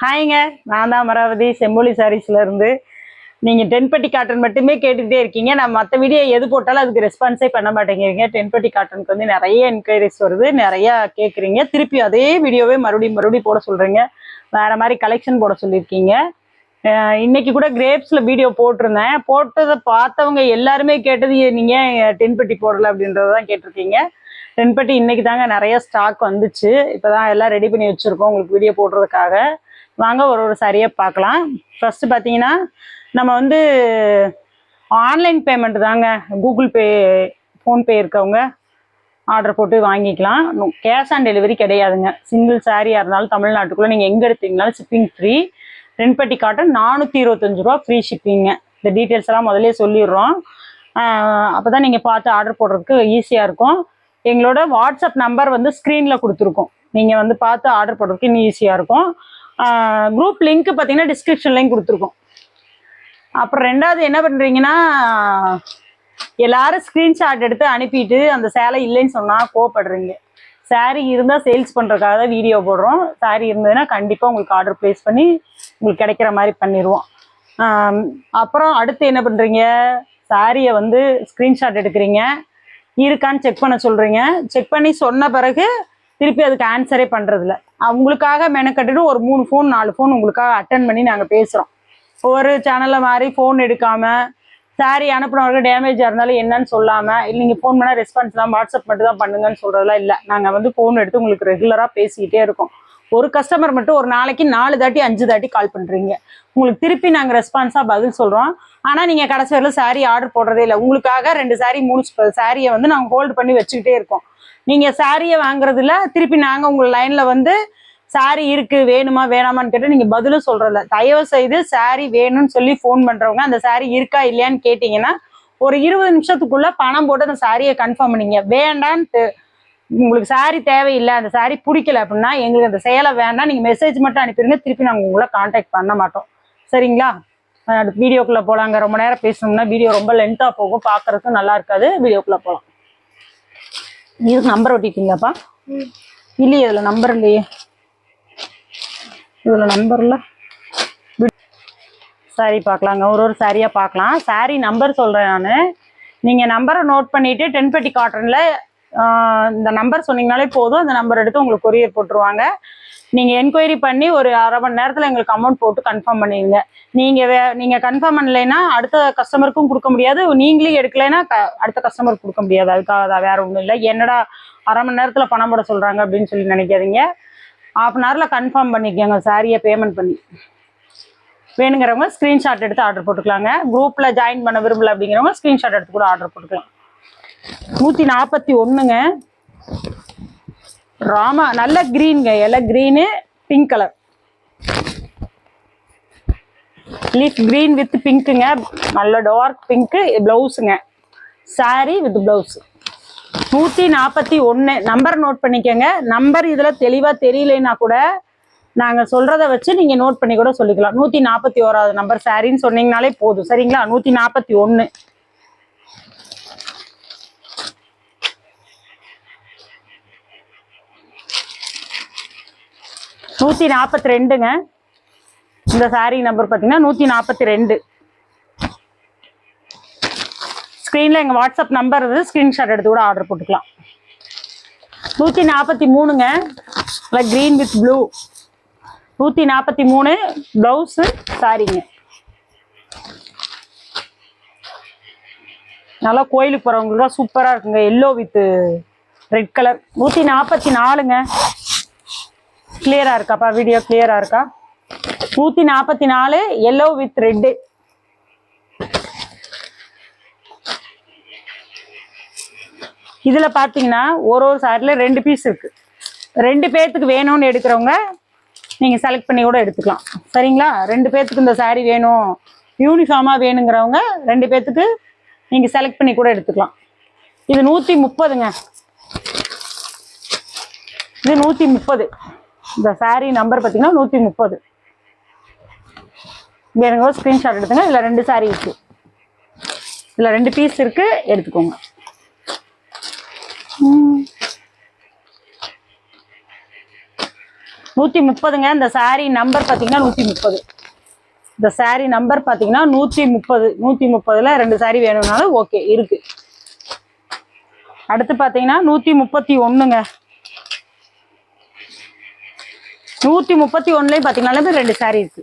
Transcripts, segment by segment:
ஹாய்ங்க நான் தான் அமராவதி செம்மொழி சாரீஸ்ல இருந்து நீங்கள் டென்பட்டி காட்டன் மட்டுமே கேட்டுகிட்டே இருக்கீங்க. நான் மற்ற வீடியோ எது போட்டாலும் அதுக்கு ரெஸ்பான்ஸே பண்ண மாட்டேங்கிறீங்க. டென்பட்டி காட்டனுக்கு வந்து நிறைய என்கொயரிஸ் வருது. நிறையா கேட்குறீங்க திருப்பி அதே வீடியோவே மறுபடியும் மறுபடியும் போட சொல்கிறீங்க வேற மாதிரி கலெக்ஷன் போட சொல்லியிருக்கீங்க. இன்னைக்கு கூட கிரேப்ஸில் வீடியோ போட்டிருந்தேன். போட்டதை பார்த்தவங்க எல்லாருமே கேட்டது நீங்கள் டென்பட்டி போடல? அப்படின்றதான் கேட்டிருக்கீங்க. டென்பட்டி இன்னைக்கு தாங்க நிறைய ஸ்டாக் வந்துச்சு. இப்போ தான் எல்லாம் ரெடி பண்ணி வச்சுருக்கோம். உங்களுக்கு வீடியோ போடுறதுக்காக. வாங்க ஒரு ஒரு சரியாக பார்க்கலாம். ஃபஸ்ட்டு பார்த்தீங்கன்னா நம்ம வந்து ஆன்லைன் பேமெண்ட் தாங்க. கூகுள் பே ஃபோன்பே இருக்கவங்க ஆர்டர் போட்டு வாங்கிக்கலாம். கேஷ் ஆன் டெலிவரி கிடையாதுங்க. சிங்கிள் சாரியாக இருந்தாலும் தமிழ்நாட்டுக்குள்ளே நீங்கள் எங்கே எடுத்தீங்கனாலும் ஷிப்பிங் ஃப்ரீ ரெண்பட்டி காட்டன் நானூற்றி இருபத்தஞ்சு ரூபா ஃப்ரீ ஷிப்பிங்க இந்த டீட்டெயில்ஸ் எல்லாம் முதல்ல சொல்லிடுறோம். அப்போ தான் நீங்கள் பார்த்து ஆர்டர் போடுறதுக்கு ஈஸியாக இருக்கும். எங்களோட வாட்ஸ்அப் நம்பர் வந்து ஸ்க்ரீனில் கொடுத்துருக்கோம். நீங்கள் வந்து பார்த்து ஆர்டர் போடுறதுக்கு இன்னும் ஈஸியாக இருக்கும். குரூப் லிங்க் பார்த்தீங்கன்னா டிஸ்கிரிப்ஷன்லையும் கொடுத்துருக்கோம். அப்புறம் ரெண்டாவது என்ன பண்ணுறீங்கன்னா எல்லாரும் ஸ்க்ரீன்ஷாட் எடுத்து அனுப்பிட்டு அந்த சேலை இல்லைன்னு சொன்னால் கோவப்படுறீங்க. saree இருந்தால் சேல்ஸ் பண்ணுறதுக்காக தான் வீடியோ போடுறோம். saree இருந்ததுன்னா கண்டிப்பாக உங்களுக்கு ஆர்டர் ப்ளேஸ் பண்ணி உங்களுக்கு கிடைக்கிற மாதிரி பண்ணிடுவோம். அப்புறம் அடுத்து என்ன பண்ணுறீங்க சாரியை வந்து ஸ்க்ரீன்ஷாட் எடுக்கிறீங்க. இருக்கான்னு செக் பண்ண சொல்கிறீங்க செக் பண்ணி சொன்ன பிறகு திருப்பி அதுக்கு ஆன்சரே பண்ணுறதில்ல அவங்களுக்காக மெனக்கட்டுட்டு ஒரு மூணு ஃபோன் நாலு ஃபோன் உங்களுக்காக அட்டன் பண்ணி நாங்கள் பேசுகிறோம் ஒரு சேனலில் மாதிரி ஃபோன் எடுக்காமல் சாரி அனுப்புனவர்கள் டேமேஜாக இருந்தாலும் என்னன்னு சொல்லாமல் இல்லை நீங்கள் ஃபோன் பண்ணால் ரெஸ்பான்ஸ்லாம் வாட்ஸ்அப் மட்டும் தான் பண்ணுங்கன்னு சொல்கிறதெல்லாம் இல்லை. நாங்கள் வந்து ஃபோன் எடுத்து உங்களுக்கு ரெகுலராக பேசிக்கிட்டே இருக்கோம். ஒரு கஸ்டமர் மட்டும் ஒரு நாளைக்கு நாலு தாட்டி அஞ்சு தாட்டி கால் பண்ணுறீங்க உங்களுக்கு திருப்பி நாங்கள் ரெஸ்பான்ஸாக பதில் சொல்கிறோம் ஆனால் நீங்கள் கடைசி வரையில் சாரீ ஆர்டர் போடுறதே இல்லை. உங்களுக்காக ரெண்டு சாரீ மூணு சாரியை வந்து நாங்கள் ஹோல்டு பண்ணி வச்சுக்கிட்டே இருக்கோம். நீங்கள் சாரியை வாங்குறதுல திருப்பி நாங்கள் உங்கள் லைனில் வந்து சாரி இருக்கு வேணுமா வேணாமான்னு கேட்டு நீங்க பதிலும் சொல்கிறதில்ல தயவு செய்து சாரி வேணும்னு சொல்லி ஃபோன் பண்றவங்க அந்த சாரி இருக்கா இல்லையான்னு கேட்டீங்கன்னா ஒரு இருபது நிமிஷத்துக்குள்ள பணம் போட்டு அந்த சாரியை கன்ஃபார்ம் பண்ணீங்க. வேண்டான்ட்டு உங்களுக்கு சாரி தேவையில்லை அந்த சாரி பிடிக்கல அப்படின்னா எங்களுக்கு அந்த சேலை வேண்டாம் நீங்கள் மெசேஜ் மட்டும் அனுப்பிடுங்க திருப்பி நாங்கள் உங்களை காண்டாக்ட் பண்ண மாட்டோம். சரிங்களா? அஹ் அடுத்து வீடியோக்குள்ள ரொம்ப நேரம் பேசணும்னா வீடியோ ரொம்ப லென்த்தாக போகும் பார்க்குறதுக்கும் நல்லா இருக்காது. வீடியோக்குள்ளே போகலாம் இதுக்கு நம்பர் ஒட்டிட்டீங்களாப்பா? இல்லையே இதுல நம்பர் இல்லையே. இதுல நம்பர்ல சாரி பார்க்கலாங்க. ஒரு ஒரு சாரியாக பார்க்கலாம். சாரி நம்பர் சொல்கிறேன் நான். நீங்கள் நம்பரை நோட் பண்ணிவிட்டு டென் பெட்டி காட்டனில் இந்த நம்பர் சொன்னீங்கனாலே போதும். அந்த நம்பர் எடுத்து உங்களுக்கு கொரியர் போட்டுருவாங்க. நீங்கள் என்கொயரி பண்ணி ஒரு அரை மணி நேரத்தில் எங்களுக்கு அமௌண்ட் போட்டு கன்ஃபார்ம் பண்ணிடுங்க நீங்கள் வே நீங்கள் கன்ஃபார்ம் பண்ணலைன்னா அடுத்த கஸ்டமருக்கும் கொடுக்க முடியாது. நீங்களே எடுக்கலைன்னா க அடுத்த கஸ்டமருக்கு கொடுக்க முடியாது. அதுக்காக தான் வேறு ஒன்றும் இல்லை. என்னடா அரை மணி நேரத்தில் பணம் போட சொல்கிறாங்க அப்படின்னு சொல்லி நினைக்காதீங்க. ஹாஃப் அன் ஹவரில் கன்ஃபார்ம் பண்ணிக்கோங்க. சாரியை பேமெண்ட் பண்ணி. வேணுங்கிறவங்க ஸ்க்ரீன்ஷாட் எடுத்து ஆர்டர் போட்டுக்கலாங்க. குரூப்பில் ஜாயின் பண்ண விரும்பல அப்படிங்கிறவங்க ஸ்க்ரீன்ஷாட் எடுத்து கூட ஆர்டர் போட்டுக்கலாம். நூற்றி நாற்பத்தி ஒன்றுங்க ராமா நல்ல க்ரீனுங்க எல்லாம் green pink colour leaf green with பிங்க்குங்க நல்ல டார்க் பிங்க்கு ப்ளவுஸுங்க saree வித் ப்ளவுஸ் நூற்றி நாற்பத்தி ஒன்று நம்பர் நோட் பண்ணிக்கோங்க. நம்பர் இதில் தெளிவாக தெரியலனா கூட நாங்கள் சொல்கிறத வச்சு நீங்கள் நோட் பண்ணி கூட சொல்லிக்கலாம். நூற்றி நாற்பத்தி ஓராவது நம்பர் சாரின்னு சொன்னீங்கனாலே போதும். சரிங்களா? நூற்றி நாற்பத்தி ஒன்று நூற்றி நாற்பத்தி ரெண்டுங்க இந்த சாரி நம்பர் பார்த்தீங்கன்னா நூற்றி நாற்பத்தி ரெண்டு ஸ்க்ரீனில் எங்கள் வாட்ஸ்அப் நம்பர் இருக்குது ஸ்க்ரீன்ஷாட் எடுத்து கூட ஆர்டர் போட்டுக்கலாம். நூற்றி நாற்பத்தி மூணுங்க இல்லை க்ரீன் வித் ப்ளூ நூற்றி நாற்பத்தி மூணு ப்ளவுஸு சாரிங்க நல்லா கோயிலுக்கு போகிறவங்களுக்குலாம் சூப்பராக இருக்குங்க எல்லோ வித் ரெட் கலர் நூற்றி நாற்பத்தி நாலுங்க கிளியராக இருக்காப்பா வீடியோ கிளியராக இருக்கா? நூற்றி நாற்பத்தி நாலு எல்லோ வித் ரெட்டு இதில் பார்த்தீங்கன்னா ஒரு ஒரு சாரியில் ரெண்டு பீஸ் இருக்குது ரெண்டு பேர்த்துக்கு வேணும்னு எடுக்கிறவங்க நீங்கள் செலக்ட் பண்ணி கூட எடுத்துக்கலாம். சரிங்களா? ரெண்டு பேர்த்துக்கு இந்த சாரீ வேணும். யூனிஃபார்மாக வேணுங்கிறவங்க ரெண்டு பேர்த்துக்கு நீங்கள் செலக்ட் பண்ணி கூட எடுத்துக்கலாம். இது நூற்றி முப்பதுங்க. இது நூற்றி முப்பது. இந்த saree நம்பர் பார்த்தீங்கன்னா நூற்றி முப்பது. வேணுங்க ஸ்க்ரீன்ஷாட் எடுத்துங்க. இதில் ரெண்டு saree இருக்குது இதில் ரெண்டு பீஸ் இருக்குது எடுத்துக்கோங்க. நூற்றி முப்பதுங்க. இந்த saree நம்பர் பார்த்தீங்கன்னா நூற்றி முப்பது. இந்த saree நம்பர் பார்த்தீங்கன்னா நூற்றி முப்பது. நூற்றி முப்பதில் ரெண்டு saree வேணும்னாலும் ஓகே இருக்கு. அடுத்து பார்த்தீங்கன்னா நூற்றி முப்பத்தி ஒன்றுங்க நூற்றி முப்பத்தி ஒன்றுலேயும் பார்த்தீங்கன்னாலுமே ரெண்டு சாரீ இருக்கு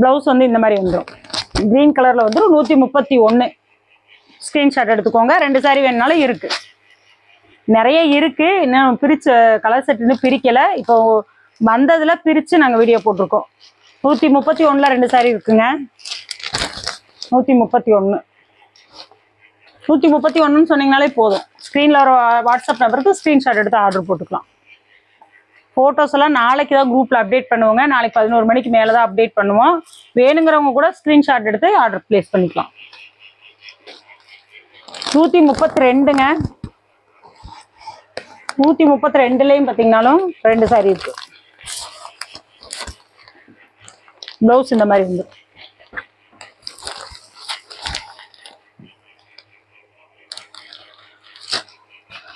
ப்ளவுஸ் வந்து இந்த மாதிரி வந்துடும் க்ரீன் கலரில் வந்துடும் நூற்றி முப்பத்தி ஒன்று ஸ்க்ரீன்ஷாட் எடுத்துக்கோங்க. ரெண்டு saree வேணுனாலும் இருக்கு. நிறைய இருக்கு. இன்னும் பிரிச்ச கலர் செட்டுன்னு இன்னும் பிரிக்கல. இப்போ வந்ததுல பிரிச்சு நாங்க வீடியோ போட்டிருக்கோம். நூத்தி முப்பத்தி ஒண்ணுல ரெண்டு saree இருக்குங்க. நூத்தி முப்பத்தி ஒண்ணு. நூத்தி முப்பத்தி ஒண்ணுன்னு சொன்னீங்கனாலே போதும். ஸ்க்ரீனில் ஒரு வாட்ஸ்அப் நம்பருக்கு ஸ்க்ரீன்ஷாட் எடுத்து ஆர்டர் போட்டுக்கலாம். ஃபோட்டோஸ் எல்லாம் நாளைக்கு தான் குரூப்பில் அப்டேட் பண்ணுவோங்க. நாளைக்கு பதினோரு மணிக்கு மேலே தான் அப்டேட் பண்ணுவோம். வேணுங்கிறவங்க கூட ஸ்க்ரீன்ஷாட் எடுத்து ஆர்டர் ப்ளேஸ் பண்ணிக்கலாம். நூற்றி முப்பத்தி ரெண்டுங்க நூற்றி முப்பத்தி ரெண்டுலேயும் பார்த்தீங்கன்னாலும் ரெண்டு சாரி இருக்கு. ப்ளவுஸ் இந்த மாதிரி வந்து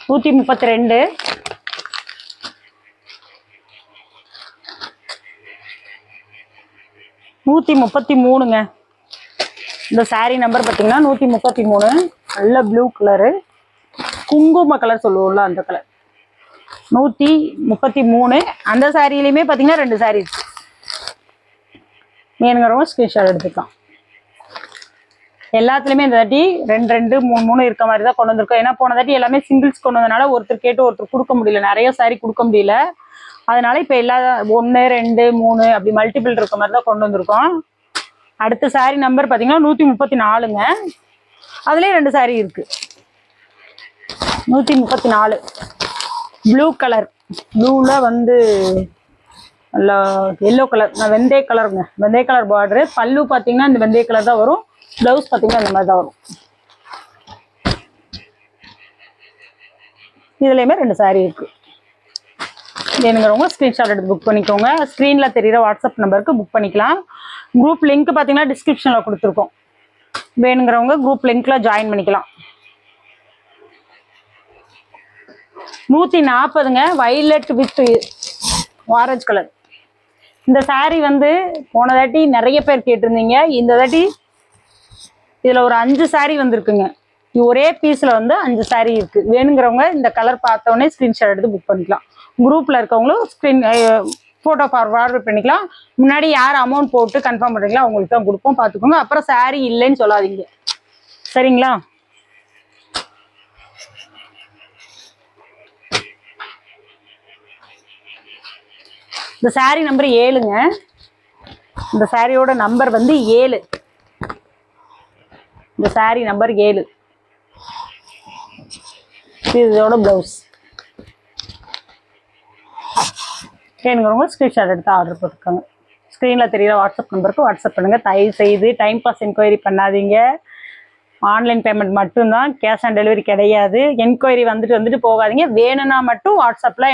நூற்றி முப்பத்தி ரெண்டு நூற்றி முப்பத்தி மூணுங்க. இந்த சாரீ நம்பர் பார்த்தீங்கன்னா நூற்றி முப்பத்தி மூணு. நல்ல ப்ளூ கலரு குங்கும கலர் சொல்லுவோம்ல அந்த கலர் நூற்றி முப்பத்தி மூணு. அந்த சாரிலையுமே பார்த்தீங்கன்னா ரெண்டு saree மீனுங்கிறவங்க வேணுங்கிறவங்க ஸ்க்ரீன்ஷாட் எடுத்துக்கலாம். எல்லாத்துலேயுமே இந்த தாட்டி ரெண்டு ரெண்டு மூணு மூணு இருக்க மாதிரி தான் கொண்டு வந்திருக்கோம். ஏன்னா போன தாட்டி எல்லாமே சிங்கிள்ஸ் கொண்டு வந்தனால ஒருத்தர் கேட்டு ஒருத்தர் கொடுக்க முடியல. நிறைய saree கொடுக்க முடியல. அதனால இப்போ எல்லா ஒன்று ரெண்டு மூணு அப்படி மல்டிபிள் இருக்க மாதிரி தான் கொண்டு வந்திருக்கோம். அடுத்த saree நம்பர் பார்த்தீங்கன்னா நூற்றி முப்பத்தி நாலுங்க. அதுலேயே ரெண்டு saree இருக்கு. நூற்றி முப்பத்தி நாலு. ப்ளூ கலர் ப்ளூவில் வந்து நல்லா எல்லோ கலர் நான் வெந்தய கலருங்க வெந்தய கலர் பார்டரு பல்லு பார்த்தீங்கன்னா இந்த வெந்தய கலர் தான் வரும். ப்ளவுஸ் பார்த்தீங்கன்னா இந்த மாதிரி தான் வரும். இதுலேயுமே ரெண்டு saree இருக்கு. வேணுங்கிறவங்க ஸ்க்ரீன்ஷாட் எடுத்து புக் பண்ணிக்கோங்க. ஸ்க்ரீனில் தெரிகிற வாட்ஸ்அப் நம்பருக்கு புக் பண்ணிக்கலாம். குரூப் லிங்க் பார்த்தீங்கன்னா டிஸ்கிரிப்ஷனில் கொடுத்துருக்கோம். வேணுங்கிறவங்க குரூப் லிங்க்ல ஜாயின் பண்ணிக்கலாம். நூற்றி நாற்பதுங்க வைலட் வித் ஆரஞ்ச் கலர் இந்த saree வந்து போன தாட்டி நிறைய பேர் கேட்டிருந்தீங்க. இந்த தாட்டி இதில் ஒரு அஞ்சு saree வந்திருக்குங்க. ஒரே பீஸில் வந்து அஞ்சு saree இருக்கு. வேணுங்கிறவங்க இந்த கலர் பார்த்தோன்னே ஸ்க்ரீன்ஷாட் எடுத்து புக் பண்ணிக்கலாம். குரூப்பில் இருக்கவங்களும் ஸ்க்ரீன் ஃபோட்டோ ஃபார்வர்ட் பண்ணிக்கலாம். முன்னாடி யார் அமௌண்ட் போட்டு கன்ஃபார்ம் பண்ணுறீங்களோ அவங்களுக்கு தான் கொடுப்போம். பார்த்துக்கோங்க. அப்புறம் saree இல்லைன்னு சொல்லாதீங்க. சரிங்களா? இந்த saree நம்பர் ஏழுங்க. இந்த சாரியோட நம்பர் வந்து ஏழு. இந்த saree நம்பர் ஏழு. இதோட ப்ளவுஸ் வேணுங்கிறவங்க ஸ்க்ரீன்ஷாட் எடுத்து ஆர்டர் போட்டுக்கோங்க ஸ்க்ரீனில் தெரியுற வாட்ஸ்அப் நம்பருக்கு வாட்ஸ்அப் பண்ணுங்கள் தயவு செய்து டைம் பாஸ் என்கொயரி பண்ணாதீங்க. ஆன்லைன் பேமெண்ட் மட்டும்தான். கேஷ் ஆன் டெலிவரி கிடையாது. என்கொயரி வந்துட்டு வந்துட்டு போகாதீங்க. வேணும்னா மட்டும் வாட்ஸ்அப்பில்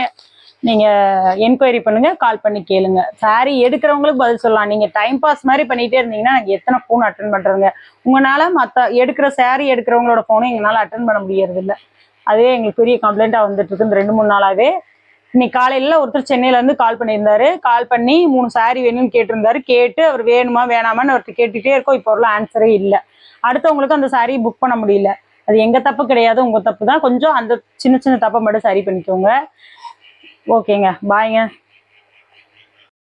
நீங்கள் என்கொயரி பண்ணுங்கள் கால் பண்ணி கேளுங்க. சாரி எடுக்கிறவங்களுக்கு பதில் சொல்லலாம். நீங்கள் டைம் பாஸ் மாதிரி பண்ணிகிட்டே இருந்தீங்கன்னா நாங்கள் எத்தனை ஃபோன் அட்டன் பண்ணுறதுங்க உங்களால் மற்ற எடுக்கிற சாரி எடுக்கிறவங்களோட ஃபோனும் எங்களால் அட்டன் பண்ண முடியறதில்ல. அதுவே எங்களுக்கு பெரிய கம்ப்ளைண்ட்டாக வந்துட்டு இருக்கு இந்த ரெண்டு மூணு நாளாகவே இன்னைக்கு காலையில் ஒருத்தர் சென்னையிலேருந்து கால் பண்ணியிருந்தாரு. கால் பண்ணி மூணு சாரி வேணும்னு கேட்டிருந்தாரு. கேட்டு அவர் வேணுமா வேணாமான்னு அவர்கிட்ட கேட்டுகிட்டே இருக்கோம். இப்போ வரலாம் ஆன்சரே இல்லை. அடுத்தவங்களுக்கு அந்த சாரி புக் பண்ண முடியல. அது எங்கள் தப்பு கிடையாது உங்கள் தப்பு தான். கொஞ்சம் அந்த சின்ன சின்ன தப்பை மட்டும் சரி பண்ணிக்கோங்க. ஓகேங்க. பாய்ங்க